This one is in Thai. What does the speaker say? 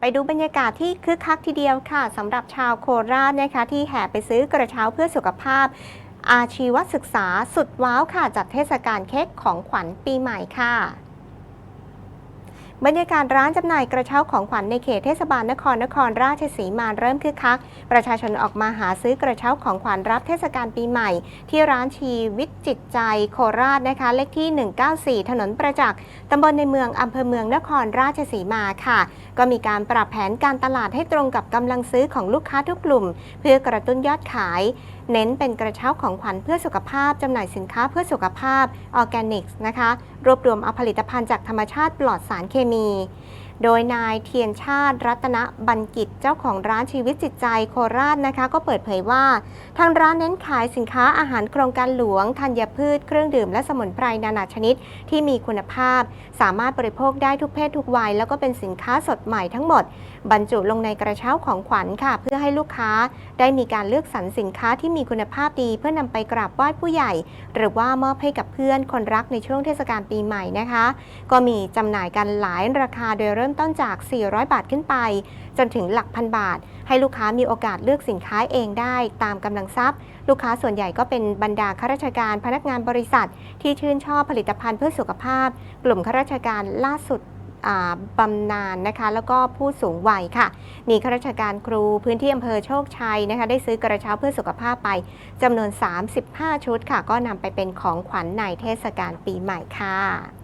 ไปดูบรรยากาศที่คึกคักทีเดียวค่ะสำหรับชาวโคราชนะคะที่แห่ไปซื้อกระเช้าเพื่อสุขภาพ อาชีวศึกษาสุดว้าวค่ะจัดเทศกาลเค้กของขวัญปีใหม่ค่ะ บรรยากาศร้านจำหน่ายกระเช้าของขวัญในเขตเทศบาลนครนครราชสีมาเริ่มคึกคัก ประชาชนออกมาหาซื้อกระเช้าของขวัญรับเทศกาลปีใหม่ ที่ร้านชีวิตจิตใจโคราชนะคะ เลขที่ 194 ถนนประจักษ์ตำบลในเมืองอำเภอเมืองนครราชสีมาค่ะ ก็มีการปรับแผนการตลาดให้ตรงกับกำลังซื้อของลูกค้าทุกกลุ่ม เพื่อกระตุ้นยอดขาย เน้นเป็นกระเช้าของขวัญเพื่อสุขภาพจำหน่ายสินค้าเพื่อสุขภาพออร์แกนิกส์นะคะรวบรวมเอาผลิตภัณฑ์จากธรรมชาติปลอดสารเคมี โดยนายเทียนชาติรัตนบัญกิจเจ้าของร้านชีวิตจิตใจโคราชนะคะ ก็เปิดเผยว่า ทางร้านเน้นขายสินค้าอาหารโครงการหลวงธัญพืช เครื่องดื่มและสมุนไพรนานาชนิดที่มีคุณภาพ สามารถบริโภคได้ทุกเพศทุกวัย แล้วก็เป็นสินค้าสดใหม่ทั้งหมด บรรจุลงในกระเช้าของขวัญค่ะ เพื่อให้ลูกค้าได้มีการเลือกสรรสินค้าที่มีคุณภาพดี เพื่อนำไปกราบไหว้ผู้ใหญ่ หรือว่ามอบให้กับเพื่อนคนรักในช่วงเทศกาลปีใหม่นะคะ ก็มีจำหน่ายกันหลายราคาโดยเริ่มริ่มต้นจาก 400 บาทขึ้นไป จนถึงหลักพันบาท ให้ลูกค้ามีโอกาสเลือกสินค้าเองได้ตามกำลังทรัพย์ ลูกค้าส่วนใหญ่ก็เป็นบรรดาข้าราชการพนักงานบริษัท ที่ชื่นชอบผลิตภัณฑ์เพื่อสุขภาพ กลุ่มข้าราชการล่าสุดบำนาญนะคะแล้วก็ผู้สูงวัยค่ะ มีข้าราชการครูพื้นที่อำเภอโชคชัยนะคะได้ซื้อกระเช้าเพื่อสุขภาพไปจำนวน 35 ชุดค่ะ ก็นำไปเป็นของขวัญในเทศกาลปีใหม่ค่ะ